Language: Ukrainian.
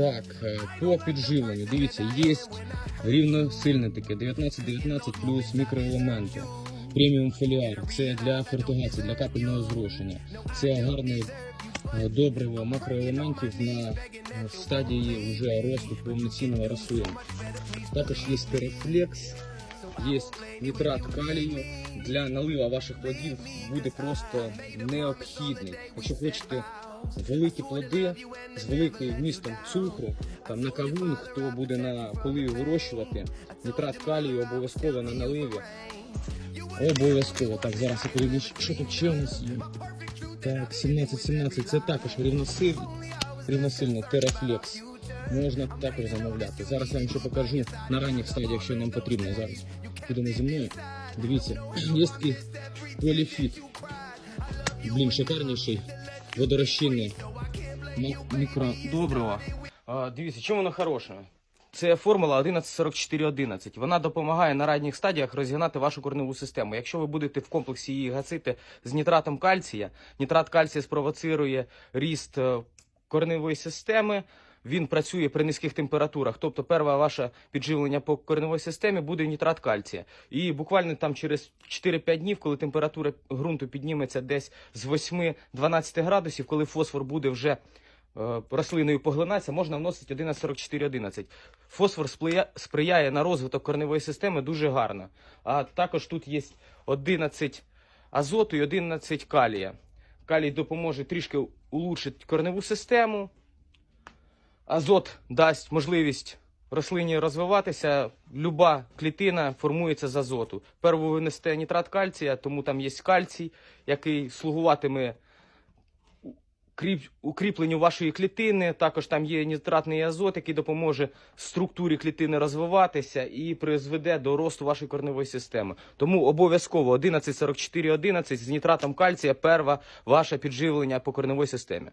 Так, е, по підживленню, дивіться, є рівносильне таке 19-19 плюс мікроелементи. Преміум фоліар. Це для фертигації, для капельного зрошення. Це гарне е, добриво макроелементів на е, стадії вже росту повноцінного рослин. Також є терефлекс, є нітрат калію. Для налива ваших плодів буде просто необхідний. Якщо хочете великі плоди з великим вмістом цукру, там на кавун, хто буде на поливі вирощувати, нітрат калію обов'язково на наливі. Обов'язково. Так, зараз я подивлюсь, що тут ще у нас є. Так, 17-17, це також рівносильний, рівносильний терафлекс. Можна також замовляти. Зараз я вам ще покажу на ранніх стадіях, що нам потрібно зараз. Підемо зі мною. Дивіться, є такий поліфіт. Блін, шикарніший, водорозчинний мікродобриво. А, дивіться, чому воно хороше? Це формула 114411. Вона допомагає на ранніх стадіях розігнати вашу корневу систему. Якщо ви будете в комплексі її гасити з нітратом кальція, нітрат кальція спровоцирує ріст е, корневої системи. Він працює при низьких температурах. Тобто, перше ваше підживлення по кореневій системі буде нітрат кальція. І буквально там через 4-5 днів, коли температура ґрунту підніметься десь з 8-12 градусів, коли фосфор буде вже е, рослиною поглинатися, можна вносити 114411. Фосфор сприяє на розвиток корневої системи дуже гарно. А також тут є 11 азоту і 11 калія. Калій допоможе трішки улучшити корневу систему. Азот дасть можливість рослині розвиватися. Люба клітина формується з азоту. Перво ви несете нітрат кальція, тому там є кальцій, який слугуватиме кріп- укріпленню вашої клітини. Також там є нітратний азот, який допоможе структурі клітини розвиватися і призведе до росту вашої корневої системи. Тому обов'язково 114411 з нітратом кальція перва ваше підживлення по корневій системі.